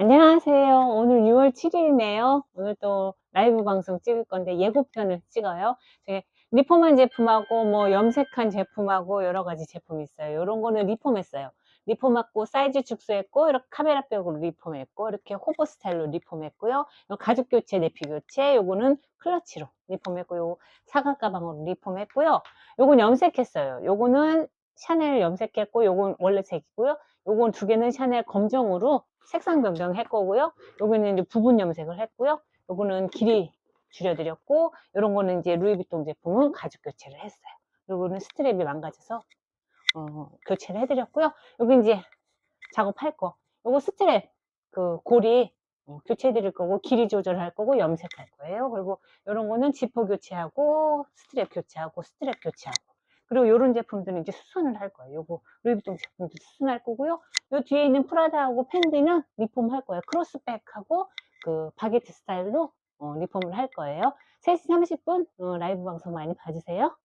안녕하세요. 오늘 6월 7일이네요. 오늘 또 라이브 방송 찍을 건데 예고편을 찍어요. 저기 리폼한 제품하고 뭐 염색한 제품하고 여러 가지 제품이 있어요. 이런 거는 리폼했어요. 리폼했고 사이즈 축소했고 이렇게 카메라백으로 리폼했고 이렇게 호버 스타일로 리폼했고요. 요 가죽 교체, 내피 교체, 요거는 클러치로 리폼했고 요 사각 가방으로 리폼했고요. 요건 염색했어요. 요거는 샤넬 염색했고 요건 원래 색이고요. 요건 두 개는 샤넬 검정으로 색상 변경할 거고요. 요거는 이제 부분 염색을 했고요. 요거는 길이 줄여드렸고, 요런 거는 이제 루이비통 제품은 가죽 교체를 했어요. 요거는 스트랩이 망가져서 어, 교체를 해드렸고요. 여기 이제 작업할 거. 요거 스트랩 그 고리 어, 교체해드릴 거고 길이 조절할 거고 염색할 거예요. 그리고 요런 거는 지퍼 교체하고 스트랩 교체하고 스트랩 교체하고 그리고 요런 제품들은 이제 수선을 할 거예요. 요거 루이비통 제품도 수선할 거고요. 요 뒤에 있는 프라다하고 팬디는 리폼 할 거예요. 크로스백하고 그 바게트 스타일로 어, 리폼을 할 거예요. 3시 30분 어, 라이브 방송 많이 봐주세요.